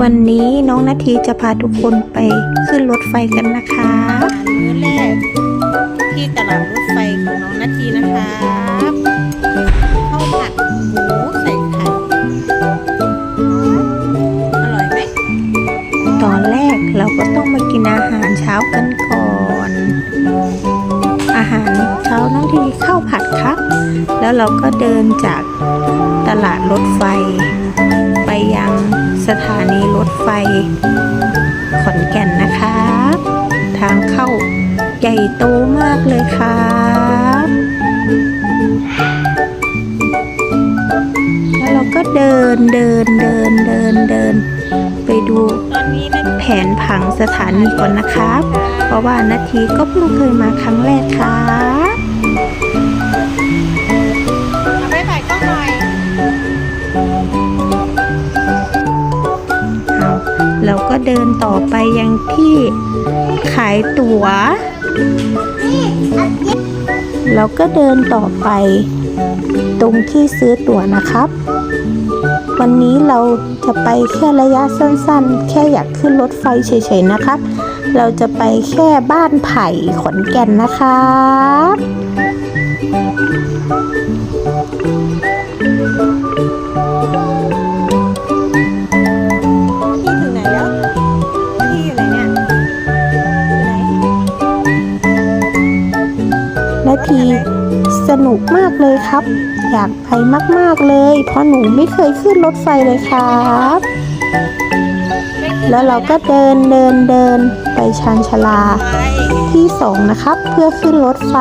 วันนี้น้องนาทีจะพาทุกคนไปขึ้นรถไฟกันนะคะอาหารมื้อแรกที่ตลาดรถไฟของน้องนาทีนะครับข้าวผัดหมูใส่ไข่อร่อยไหมตอนแรกเราก็ต้องมากินอาหารเช้ากันก่อน อาหารเช้าน้องทีข้าวผัดครับ แล้วเราก็เดินจากตลาดรถไฟไปยัง สถานีรถไฟ ขอนแก่นนะครับทางเข้าใหญ่โตมากเลยครับแล้วเราก็เดินเดินเดินเดินเดิน ไปดูแผนผังสถานีก่อนนะครับ เพราะว่านาทีก็เพิ่งเคยมาครั้งแรกครับ เดินต่อไปยังที่ขายตั๋วเราก็เดินต่อไป ตรงที่ซื้อตั๋วนะครับ วันนี้เราจะไปแค่ระยะสั้นๆ แค่อยากขึ้นรถไฟเฉยๆนะครับ เราจะไปแค่บ้านไผ่ขอนแก่นนะครับ ที สนุกมากเลยครับ อยากไปมากๆเลย เพราะหนูไม่เคยขึ้นรถไฟเลยครับ แล้วเราก็เดินเดินเดินไปชานชาลา ที่สองนะครับ เพื่อขึ้นรถไฟ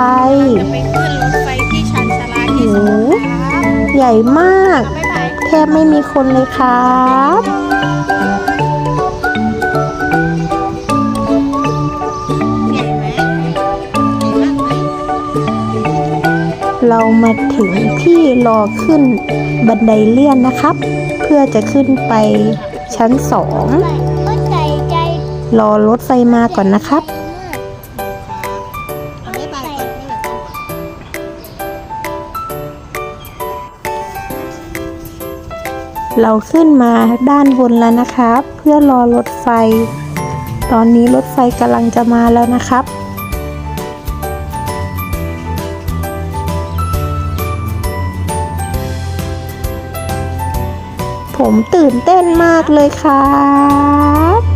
จะไปขึ้นรถไฟที่ชันชาลาที่สองครับใหญ่มาก แทบไม่มีคนเลยครับ เรามาถึงที่รอขึ้นบันไดเลื่อนนะครับ เพื่อจะขึ้นไปชั้นสองรอรถไฟมาก่อนนะครับ เราขึ้นมาด้านบนแล้วนะครับ เพื่อรอรถไฟ ตอนนี้รถไฟกำลังจะมาแล้วนะครับ ผมตื่นเต้นมากเลยครับ